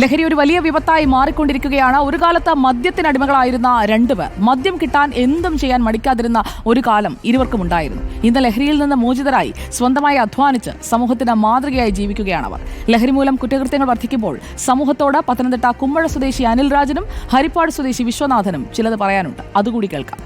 ലഹരി ഒരു വലിയ വിപത്തായി മാറിക്കൊണ്ടിരിക്കുകയാണ്. ഒരു കാലത്ത് മദ്യത്തിന് അടിമകളായിരുന്ന രണ്ടുപേർ മദ്യം കിട്ടാൻ എന്തും ചെയ്യാൻ മടിക്കാതിരുന്ന ഒരു കാലം ഇരുവർക്കും ഉണ്ടായിരുന്നു. ഇന്ന് ലഹരിയിൽ നിന്ന് മോചിതരായി സ്വന്തമായി അധ്വാനിച്ച് സമൂഹത്തിന് മാതൃകയായി ജീവിക്കുകയാണ് അവർ. ലഹരി മൂലം കുറ്റകൃത്യങ്ങൾ വർദ്ധിക്കുമ്പോൾ സമൂഹത്തോട് പത്തനംതിട്ട കുമ്മഴ സ്വദേശി അനിൽ രാജനും ഹരിപ്പാട് സ്വദേശി വിശ്വനാഥനും ചിലത് പറയാനുണ്ട്. അതുകൂടി കേൾക്കാം.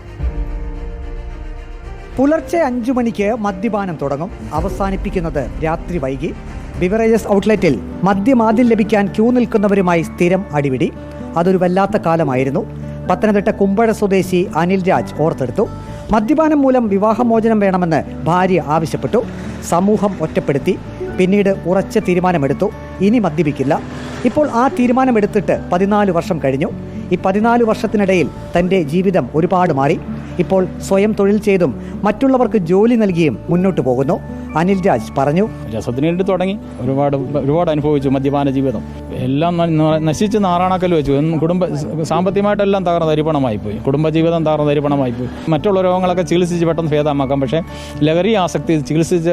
പുലർച്ചെ അഞ്ചു മണിക്ക് മദ്യപാനം തുടങ്ങും. അവസാനിപ്പിക്കുന്നത് രാത്രി വൈകി. ബിവറേജസ് ഔട്ട്ലെറ്റിൽ മദ്യം ആദ്യം ലഭിക്കാൻ ക്യൂ നിൽക്കുന്നവരുമായി സ്ഥിരം അടിപിടി. അതൊരു വല്ലാത്ത കാലമായിരുന്നു. പത്തനംതിട്ട കുമ്പഴ സ്വദേശി അനിൽ രാജ് ഓർത്തെടുത്തു. മദ്യപാനം മൂലം വിവാഹമോചനം വേണമെന്ന് ഭാര്യ ആവശ്യപ്പെട്ടു. സമൂഹം ഒറ്റപ്പെടുത്തി. പിന്നീട് ഉറച്ച തീരുമാനമെടുത്തു. ഇനി മദ്യപിക്കില്ല. ഇപ്പോൾ ആ തീരുമാനമെടുത്തിട്ട് പതിനാല് വർഷം കഴിഞ്ഞു. ഈ പതിനാല് വർഷത്തിനിടയിൽ തന്റെ ജീവിതം ഒരുപാട് മാറി. ഇപ്പോൾ സ്വയം തൊഴിൽ ചെയ്തും മറ്റുള്ളവർക്ക് ജോലി നൽകിയും മുന്നോട്ട് പോകുന്നു. അനിൽ രാജ് പറഞ്ഞു. രസത്തിന് വേണ്ടി തുടങ്ങി. ഒരുപാട് ഒരുപാട് അനുഭവിച്ചു മദ്യപാന ജീവിതം. എല്ലാം നശിച്ച് നാറാണക്കൽ വെച്ചു. കുടുംബ സാമ്പത്തികമായിട്ടെല്ലാം തകർന്ന തരിപ്പണമായി പോയി. കുടുംബജീവിതം തകർന്ന തരിപ്പണമായി പോയി. മറ്റുള്ള രോഗങ്ങളൊക്കെ ചികിത്സിച്ച് പെട്ടെന്ന് ഭേദമാക്കാം. പക്ഷേ ലഹരി ആസക്തി ചികിത്സിച്ച്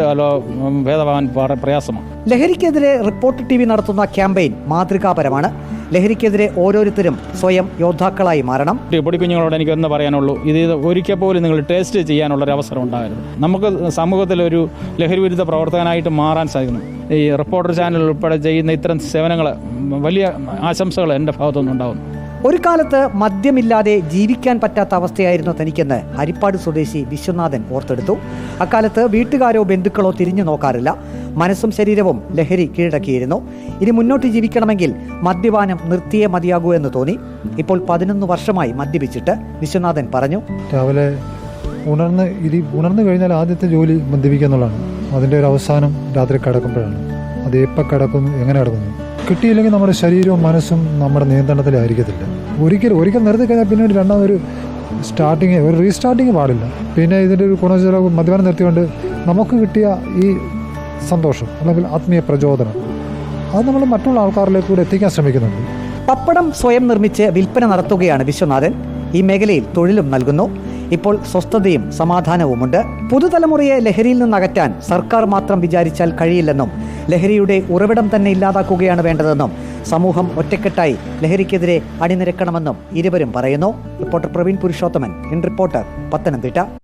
ഭേദമാകാൻ പ്രയാസമാണ്. ലഹരിക്കെതിരെ റിപ്പോർട്ട് ടി വി നടത്തുന്ന ക്യാമ്പയിൻ മാതൃകാപരമാണ്. ലഹരിക്കെതിരെ ഓരോരുത്തരും സ്വയം യോദ്ധാക്കളായി മാറണം. പൊടിക്കുഞ്ഞുങ്ങളോട് എനിക്ക് ഒന്ന് പറയാനുള്ളൂ ഇത് ഇത് ഒരിക്കൽ പോലും നിങ്ങൾ ടേസ്റ്റ് ചെയ്യാനുള്ള ഒരു അവസരം ഉണ്ടായിരുന്നു നമുക്ക് സമൂഹത്തിൽ ഒരു ലഹരി വിരുദ്ധ പ്രവർത്തകനായിട്ട് മാറാൻ സാധിക്കുന്നു. ഈ റിപ്പോർട്ടർ ചാനൽ ഉൾപ്പെടെ ചെയ്യുന്ന ഇത്തരം സേവനങ്ങൾ വലിയ ആശംസകൾ എന്റെ ഭാഗത്തുനിന്ന് ഉണ്ടാകുന്നു. ഒരു കാലത്ത് മദ്യമില്ലാതെ ജീവിക്കാൻ പറ്റാത്ത അവസ്ഥയായിരുന്നു തനിക്കെന്ന് ഹരിപ്പാട് സ്വദേശി വിശ്വനാഥൻ ഓർത്തെടുത്തു. അക്കാലത്ത് വീട്ടുകാരോ ബന്ധുക്കളോ തിരിഞ്ഞു നോക്കാറില്ല. മനസ്സും ശരീരവും ലഹരി കീഴടക്കിയിരുന്നു. ഇനി മുന്നോട്ട് ജീവിക്കണമെങ്കിൽ മദ്യപാനം നിർത്തിയേ മതിയാകൂ എന്ന് തോന്നി. ഇപ്പോൾ പതിനൊന്ന് വർഷമായി മദ്യപിച്ചിട്ട് വിശ്വനാഥൻ പറഞ്ഞു. രാവിലെ ഉണർന്ന് ഇനി ഉണർന്നു കഴിഞ്ഞാൽ ആദ്യത്തെ ജോലി മദ്യപിക്കുക എന്നുള്ളതാണ് അതിന്റെ ഒരു അവസാനം രാത്രി കിടക്കുമ്പോഴാണ്. അത് എപ്പോൾ കിടക്കുന്നു എങ്ങനെ കിടക്കുന്നു? കിട്ടിയില്ലെങ്കിൽ നമ്മുടെ ശരീരവും മനസ്സും നമ്മുടെ നിയന്ത്രണത്തിലായിരിക്കത്തില്ല. ഒരിക്കൽ ഒരിക്കൽ നിർത്തി കഴിഞ്ഞാൽ പിന്നെ ഒരു രണ്ടാമതൊരു സ്റ്റാർട്ടിങ് ഒരു റീസ്റ്റാർട്ടിങ് പാടില്ല. പിന്നെ ഇതിന്റെ ഒരു ഗുണചലവ് മദ്യപാനം നിർത്തിക്കൊണ്ട് നമുക്ക് കിട്ടിയ ഈ സന്തോഷം അല്ലെങ്കിൽ ആത്മീയ പ്രചോദനം. അത് നമ്മൾ മറ്റുള്ള ആൾക്കാരിലേക്ക് കൂടെ എത്തിക്കാൻ ശ്രമിക്കുന്നുണ്ട്. പപ്പടം സ്വയം നിർമ്മിച്ച് വിൽപ്പന നടത്തുകയാണ് വിശ്വനാഥൻ. ഈ മേഖലയിൽ തൊഴിലും നൽകുന്നു. ഇപ്പോൾ സ്വസ്ഥതയും സമാധാനവുമുണ്ട്. പുതുതലമുറയെ ലഹരിയിൽ നിന്ന് അകറ്റാൻ സർക്കാർ മാത്രം വിചാരിച്ചാൽ കഴിയില്ലെന്നും ലഹരിയുടെ ഉറവിടം തന്നെ ഇല്ലാതാക്കുകയാണ് വേണ്ടതെന്നും സമൂഹം ഒറ്റക്കെട്ടായി ലഹരിക്കെതിരെ അണിനിരക്കണമെന്നും ഇരുവരും പറയുന്നു. Reporter Praveen Purushothaman in reporter Pathanamthitta.